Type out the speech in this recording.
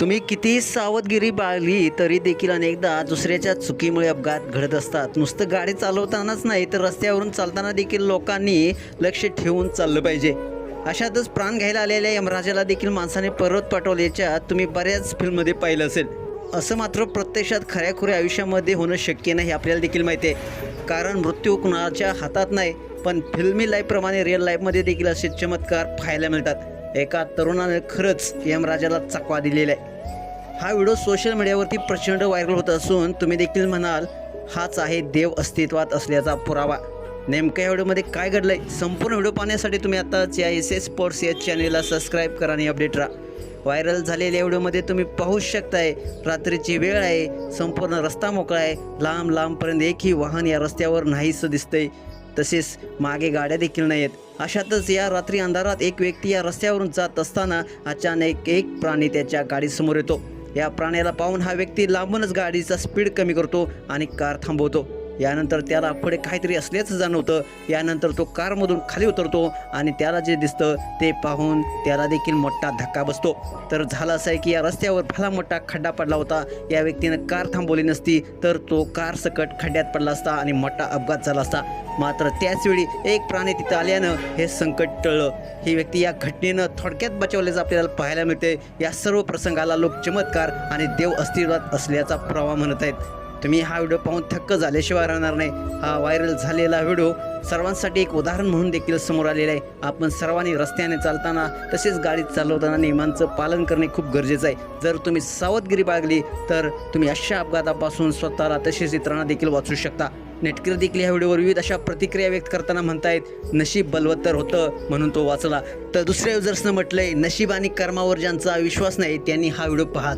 तुम्ही कितीही सावधगिरी बाळगली तरी देखील अनेकदा दुसऱ्याच्या चुकीमुळे अपघात घडत असतात. नुसतं गाडी चालवतानाच नाही तर रस्त्यावरून चालताना देखील लोकांनी लक्ष ठेवून चाललं पाहिजे. अशातच प्राण घ्यायला आलेल्या यमराजाला देखील माणसाने परत पाठवल्याच्या तुम्ही बऱ्याच फिल्ममध्ये पाहिलं असेल. असं मात्र प्रत्यक्षात खऱ्याखुऱ्या आयुष्यामध्ये होणं शक्य नाही हे आपल्याला देखील माहिती आहे. कारण मृत्यू कुणाच्या हातात नाही पण फिल्मी लाईफप्रमाणे रिअल लाईफमध्ये देखील असे चमत्कार पाहायला मिळतात. एका तरुणाने खरंच यमराजाला चकवा दिलेला आहे. हा व्हिडिओ सोशल मीडियावरती प्रचंड व्हायरल होत असून तुम्ही देखील म्हणाल हाच आहे देव अस्तित्वात असल्याचा पुरावा. नेमक्या या व्हिडिओमध्ये काय घडलंय? संपूर्ण व्हिडिओ पाहण्यासाठी तुम्ही आताच या एस एस स्पोर्ट्स या चॅनेलला सबस्क्राईब करा आणि अपडेट राहा. व्हायरल झालेल्या व्हिडिओमध्ये तुम्ही पाहू शकताय रात्रीची वेळ आहे संपूर्ण रस्ता मोकळा आहे लांब लांबपर्यंत एकही वाहन या रस्त्यावर नाहीसं दिसतंय. तसेच मागे गाड्या देखील नाही आहेत अशातच या रात्री अंधारात एक व्यक्ती या रस्त्यावरून जात असताना अचानक एक प्राणी त्याच्या गाडीसमोर येतो. या प्राण्याला पाहून हा व्यक्ती लांबूनच गाडीचा स्पीड कमी करतो आणि कार थांबवतो. यानंतर त्याला पुढे काहीतरी असल्याचं जाणवतं. यानंतर तो कारमधून खाली उतरतो आणि त्याला जे दिसतं ते पाहून त्याला देखील मोठा धक्का बसतो. तर झालं असं आहे की या रस्त्यावर भला मोठा खड्डा पडला होता. या व्यक्तीनं कार थांबवली नसती तर तो कार सकट खड्ड्यात पडला असता आणि मोठा अपघात झाला असता. मात्र त्याचवेळी एक प्राणी तिथं आल्यानं हे संकट टळलं. ही व्यक्ती या घटनेनं थोडक्यात बचावल्याचं आपल्याला पाहायला मिळते या सर्व प्रसंगाला लोक चमत्कार आणि देव अस्तित्वात असल्याचा पुरावा म्हणत आहेत. तुम्ही हा व्हिडिओ पाहून थक्क झाल्याशिवाय राहणार नाही. हा व्हायरल झालेला व्हिडिओ सर्वांसाठी एक उदाहरण म्हणून देखील समोर आलेला आहे. आपण सर्वांनी रस्त्याने चालताना तसेच गाडीत चालवताना नियमांचं पालन करणे खूप गरजेचं आहे. जर तुम्ही सावधगिरी बाळगली तर तुम्ही अशा अपघातापासून स्वतःला तसेच इतरांना देखील वाचू शकता. नेटकरी देखील ह्या व्हिडिओवर विविध अशा प्रतिक्रिया व्यक्त करताना म्हणतायत नशीब बलवत्तर होतं म्हणून तो वाचला. तर दुसऱ्या युजर्सनं म्हटलंय नशीब आणि कर्मावर ज्यांचा विश्वास नाही त्यांनी हा व्हिडिओ पाहा